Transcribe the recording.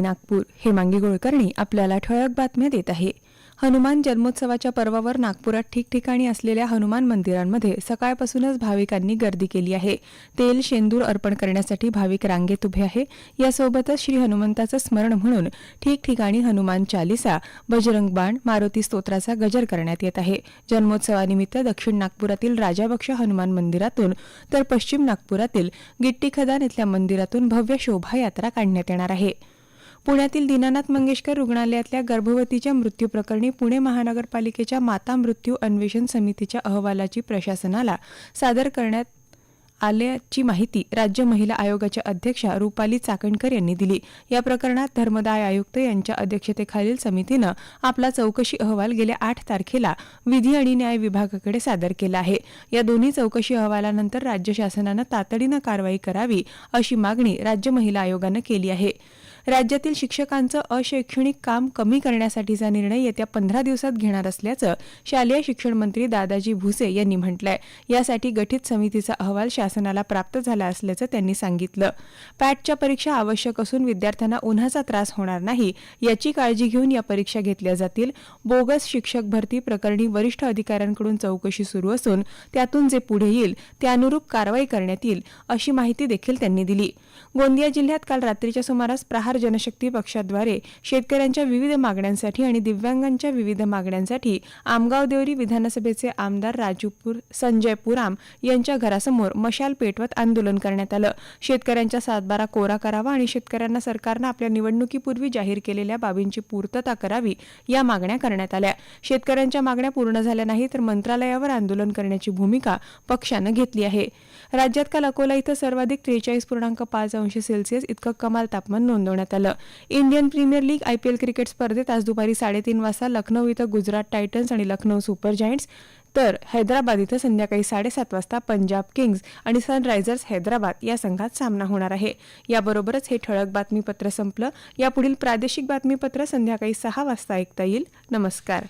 आकाशवाणी नागपूर हेमांगी कुलकर्णी आपल्याला ठळक बातम्या देत आहे. हनुमान जन्मोत्सवाच्या पर्वावर नागपुरात ठिकठिकाणी असलेल्या हनुमान मंदिरांमध्ये सकाळपासूनच भाविकांनी गर्दी केली आहे. तेल शेंदूर अर्पण करण्यासाठी भाविक रांगेत उभे आहे. यासोबतच श्री हनुमंताचं स्मरण म्हणून ठिकठिकाणी हनुमान चालिसा बजरंग बाण मारुती स्तोत्राचा गजर करण्यात येत आहे. जन्मोत्सवानिमित्त दक्षिण नागपुरातील राजाबक्ष हनुमान मंदिरातून तर पश्चिम नागपुरातील गिट्टी खदान इथल्या मंदिरातून भव्य शोभायात्रा काढण्यात येणार आहे. पुण्यातील दीनानाथ मंगेशकर रुग्णालयातल्या गर्भवतीच्या मृत्यूप्रकरणी पुणे महानगरपालिकेच्या माता मृत्यू अन्वेषण समितीच्या अहवालाची प्रशासनाला सादर करण्यात आल्याची माहिती राज्य महिला आयोगाच्या अध्यक्षा रुपाली चाकणकर यांनी दिली. या प्रकरणात धर्मदाय आयुक्त यांच्या अध्यक्षतेखालील समितीनं आपला चौकशी अहवाल गेल्या आठ तारखेला विधी आणि न्याय विभागाकडे सादर केला आहे. या दोन्ही चौकशी अहवालानंतर राज्य शासनानं तातडीनं कारवाई करावी अशी मागणी राज्य महिला आयोगानं केली आहे. राज्यातील शिक्षकांचं अशैक्षणिक काम कमी करण्यासाठीचा निर्णय येत्या पंधरा दिवसात घेणार असल्याचं शालेय शिक्षण मंत्री दादाजी भुसे यांनी म्हटलंय. यासाठी गठीत समितीचा अहवाल शासनाला प्राप्त झाला असल्याचं त्यांनी सांगितलं. पॅटच्या परीक्षा आवश्यक असून विद्यार्थ्यांना उन्हाचा त्रास होणार नाही याची काळजी घेऊन या परीक्षा घेतल्या जातील. बोगस शिक्षक भरती प्रकरणी वरिष्ठ अधिकाऱ्यांकडून चौकशी सुरू असून त्यातून जे पुढे येईल त्यानुरूप कारवाई करण्यात येईल अशी माहिती देखील त्यांनी दिली. गोंदिया जिल्ह्यात काल रात्रीच्या सुमारास प्रहार जनशक्ती पक्षाद्वारे शेतकऱ्यांच्या विविध मागण्यांसाठी आणि दिव्यांगांच्या विविध मागण्यांसाठी आमगाव देवरी विधानसभेचे आमदार राजूपूर संजय पुराम यांच्या घरासमोर मशाल पेटवत आंदोलन करण्यात आलं. शेतकऱ्यांच्या सातबारा कोरा करावा आणि शेतकऱ्यांना सरकारनं आपल्या निवडणुकीपूर्वी जाहीर केलेल्या बाबींची पूर्तता करावी या मागण्या करण्यात आल्या. शेतकऱ्यांच्या मागण्या पूर्ण झाल्या नाही तर मंत्रालयावर आंदोलन करण्याची भूमिका पक्षानं घेतली आहे. राज्यात काल अकोला इथं सर्वाधिक त्रेचाळीस पूर्णांक पाच अंश सेल्सिअस इतकं कमाल तापमान नोंदवण्यात आलं. Indian Premier League IPL cricket स्पर्धेत आज दुपारी साडेतीन वाजता लखनौ इथं गुजरात टायटन्स आणि लखनौ सुपर जायंट्स तर हैदराबाद इथं संध्याकाळी साडेसात वाजता पंजाब किंग्ज आणि सनरायझर्स हैदराबाद या संघात सामना होणार आहे. याबरोबरच हे ठळक बातमीपत्र संपलं. यापुढील प्रादेशिक बातमीपत्र संध्याकाळी सहा वाजता ऐकता येईल. नमस्कार.